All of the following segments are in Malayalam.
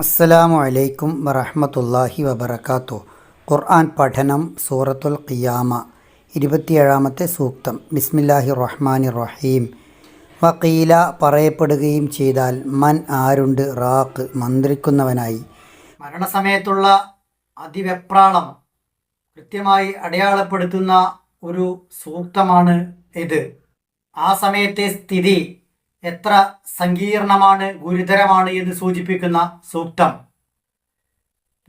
അസ്സലാമു അലൈക്കും വറഹ്മത്തുള്ളാഹി വബർക്കാത്തു ഖുർആൻ പഠനം സൂറത്തുൽ ഖിയാമ ഇരുപത്തിയേഴാമത്തെ സൂക്തം. ബിസ്മില്ലാഹി റഹ്മാനി റഹീം. വക്കീല പറയപ്പെടുകയും ചെയ്താൽ മൻ ആരുണ്ട്? റാഖ് മന്ത്രിക്കുന്നവനായി. മരണസമയത്തുള്ള അതിവെപ്രാളം കൃത്യമായി അടയാളപ്പെടുത്തുന്ന ഒരു സൂക്തമാണ് ഇത്. ആ സമയത്തെ സ്ഥിതി എത്ര സങ്കീർണമാണ് ഗുരുതരമാണ് എന്ന് സൂചിപ്പിക്കുന്ന സൂക്തം.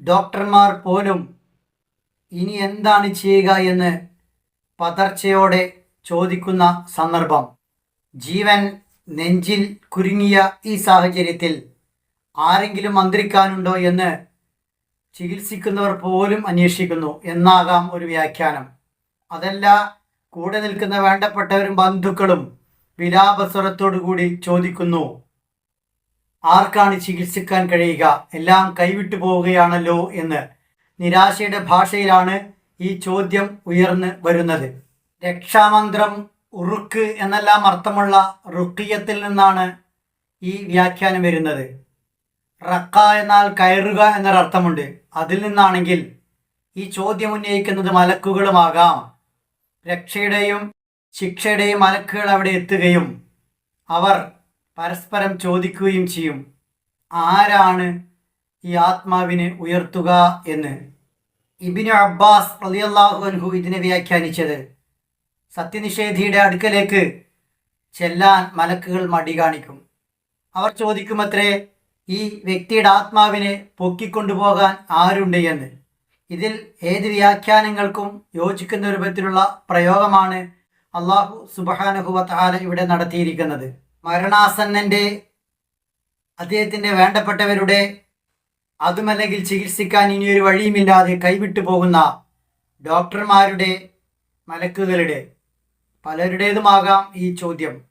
ഡോക്ടർമാർ പോലും ഇനി എന്താണ് ചെയ്യുക എന്ന് പതർച്ചയോടെ ചോദിക്കുന്ന സന്ദർഭം. ജീവൻ നെഞ്ചിൽ കുരുങ്ങിയ ഈ സാഹചര്യത്തിൽ ആരെങ്കിലും മന്ത്രിക്കാനുണ്ടോ എന്ന് ചികിത്സിക്കുന്നവർ പോലും അന്വേഷിക്കുന്നു എന്നാകാം ഒരു വ്യാഖ്യാനം. അതല്ല കൂടെ നിൽക്കുന്ന വേണ്ടപ്പെട്ടവരും ബന്ധുക്കളും വിലാപസ്വരത്തോടുകൂടി ചോദിക്കുന്നു. ആർക്കാണ് ചികിത്സിക്കാൻ കഴിയുക? എല്ലാം കൈവിട്ടു പോവുകയാണല്ലോ എന്ന്. നിരാശയുടെ ഭാഷയിലാണ് ഈ ചോദ്യം ഉയർന്നു വരുന്നത്. രക്ഷാമന്ത്രം ഉറുക്ക് എന്നെല്ലാം അർത്ഥമുള്ള റുക്കിയത്തിൽ നിന്നാണ് ഈ വ്യാഖ്യാനം വരുന്നത്. റക്ക എന്നാൽ കയറുക എന്നൊരർത്ഥമുണ്ട്. അതിൽ നിന്നാണെങ്കിൽ ഈ ചോദ്യം ഉന്നയിക്കുന്നത് മലക്കുകളുമാകാം. രക്ഷയുടെയും ശിക്ഷയുടെയും മലക്കുകൾ അവിടെ എത്തുകയും അവർ പരസ്പരം ചോദിക്കുകയും ചെയ്യും ആരാണ് ഈ ആത്മാവിനെ ഉയർത്തുക എന്ന്? ഇബിന് അബ്ബാസ് റളിയല്ലാഹു അൻഹു ഇതിനെ വ്യാഖ്യാനിച്ചത് സത്യനിഷേധിയുടെ അടുക്കലേക്ക് ചെല്ലാൻ മലക്കുകൾ മടി കാണിക്കും. അവർ ചോദിക്കുമത്രേ ഈ വ്യക്തിയുടെ ആത്മാവിനെ പൊക്കിക്കൊണ്ടുപോകാൻ ആരുണ്ട് എന്ന്? ഇതിൽ ഏത് വ്യാഖ്യാനങ്ങൾക്കും യോജിക്കുന്ന രൂപത്തിലുള്ള പ്രയോഗമാണ് അള്ളാഹു സുബഹാനുഹുവത്താല ഇവിടെ നടത്തിയിരിക്കുന്നത്. മരണാസന്നന്റെ അദ്ദേഹത്തിന്റെ വേണ്ടപ്പെട്ടവരുടെ അതുമല്ലെങ്കിൽ ചികിത്സിക്കാൻ ഇനിയൊരു വഴിയുമില്ലാതെ കൈവിട്ടു പോകുന്ന ഡോക്ടർമാരുടെ മലക്കുകളുടെ പലരുടേതുമാകാം ഈ ചോദ്യം.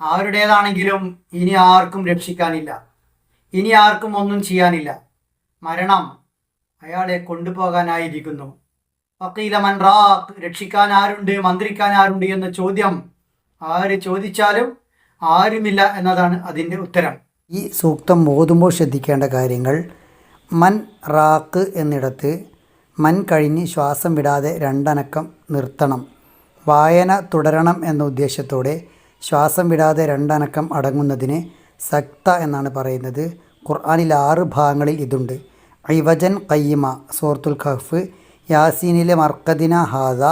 ആരുടേതാണെങ്കിലും ഇനി ആർക്കും രക്ഷിക്കാനില്ല. ഇനി ആർക്കും ഒന്നും ചെയ്യാനില്ല. മരണം അയാളെ കൊണ്ടുപോകാനായിരിക്കുന്നു. വക്കീല മൻറാഖ് രക്ഷിക്കാൻ ആരുണ്ട് മന്ത്രിക്കാൻ ആരുണ്ട് എന്ന ചോദ്യം ആര് ചോദിച്ചാലും ആരുമില്ല എന്നതാണ് അതിന്റെ ഉത്തരം. ഈ സൂക്തം ഓതുമ്പോൾ ശ്രദ്ധിക്കേണ്ട കാര്യങ്ങൾ മൻ റാക്ക് എന്നിടത്ത് മൻ കഴിഞ്ഞ് ശ്വാസം വിടാതെ രണ്ടനക്കം നിർത്തണം വായന തുടരണം എന്ന ഉദ്ദേശത്തോടെ ശ്വാസം വിടാതെ രണ്ടനക്കം അടങ്ങുന്നതിന് സക്ത എന്നാണ് പറയുന്നത്. ഖുർആാനിൽ ആറ് ഭാഗങ്ങളിൽ ഇതുണ്ട്. ഐവജൻ കയ്യമ സോർത്തുൽ ഖഫ് യാസീനിലെ മർക്കദിന ഹാദ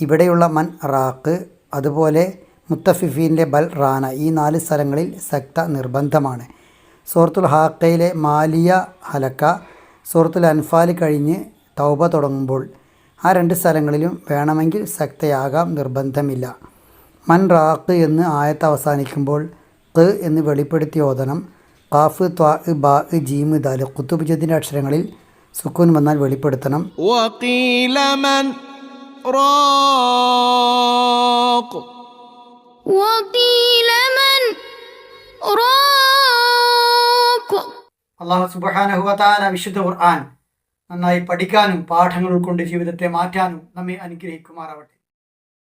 ഇവിടെയുള്ള മൻ റാക്ക് അതുപോലെ മുത്തഫിഫീനിലെ ബൽ റാന ഈ നാല് സ്ഥലങ്ങളിൽ സക്ത നിർബന്ധമാണ്. സൂറത്തുൽ ഹാക്കയിലെ മാലിയ ഹലക്ക സൂറത്തുൽ അൻഫാൽ കഴിഞ്ഞ് തൗബ തുടങ്ങുമ്പോൾ ആ രണ്ട് സ്ഥലങ്ങളിലും വേണമെങ്കിൽ സക്തയാകാം നിർബന്ധമില്ല. മൻ റാക്ക് എന്ന് ആയത്ത് അവസാനിക്കുമ്പോൾ ഖ് എന്ന് വെളിപ്പെടുത്തി ഓതണം. കാഫ് ത്വാ ബാ ജീമ് ദാൽ കുത്തുബുജത്തിന്റെ അക്ഷരങ്ങളിൽ സുക്കൂൻ വന്നാൽ വെളിപ്പെടുത്തണം. അള്ളാഹു സുബാനഹുവതാന വിശുദ്ധ ഖുർആൻ നന്നായി പഠിക്കാനും പാഠങ്ങൾ ഉൾക്കൊണ്ട് ജീവിതത്തെ മാറ്റാനും നമ്മെ അനുഗ്രഹിക്കുമാറാവട്ടെ.